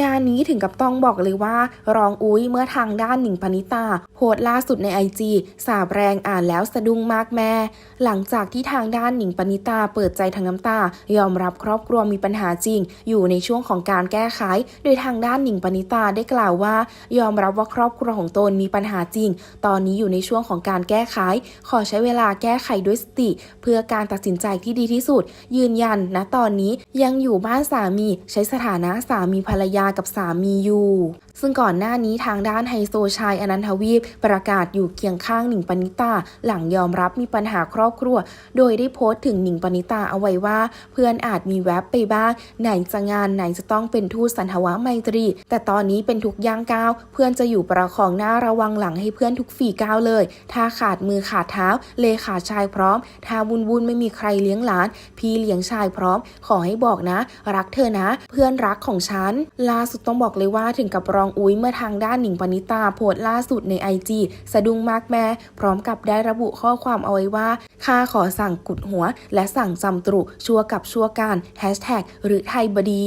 งานนี้ถึงกับต้องบอกเลยว่า รองอุ้ยเมื่อทางด้านหนิงปณิตาโพสต์ล่าสุดในไอจีสาบแรงอ่านแล้วสะดุ้งมากแม่ หลังจากที่ทางด้านหนิงปณิตาเปิดใจทางน้ำตา ยอมรับครอบครัวมีปัญหาจริง อยู่ในช่วงของการแก้ไข โดยทางด้านหนิงปณิตาได้กล่าวว่า ยอมรับว่าครอบครัวของตนมีปัญหาจริง ตอนนี้อยู่ในช่วงของการแก้ไข ขอใช้เวลาแก้ไขด้วยสติ เพื่อการตัดสินใจที่ดีที่สุด ยืนยันนะตอนนี้ยังอยู่บ้านสามีใช้สถานะสามีภรรยากับสามีอยู่ ซึ่งก่อนหน้านี้ทางด้านไฮโซชายอนันทวีปประกาศอยู่เคียงข้างหนิงปณิตาหลังยอมรับมีปัญหาครอบครัว โดยได้โพสต์ถึงหนิงปณิตาเอาไว้ว่า เพื่อนอาจมีแวบไปบ้าง ไหนจะงานไหนจะต้องเป็นทูตสันทวะไมตรี แต่ตอนนี้เป็นทุกย่างก้าว เพื่อนจะอยู่ประคองหน้าระวังหลังให้เพื่อนทุกฝีก้าวเลย ถ้าขาดมือขาดเท้า เลขาชายพร้อม ถ้าบุญบุญไม่มีใครเลี้ยงหลาน พี่เลี้ยงชายพร้อม ขอให้บอกนะ รักเธอนะ เพื่อนรักของฉันล่าสุดต้องบอกเลยว่าถึงกับรองอุ้ยเมื่อทางด้านหนิงปณิตาโพสต์ล่าสุดในไอจีสะดุ้งมากแม่ พร้อมกับได้ระบุข้อความเอาไว้ว่าข้าขอสั่งกุดหัว และสั่งจำตรุชัวกับชัวการแฮชแท็กหรือไทยบดี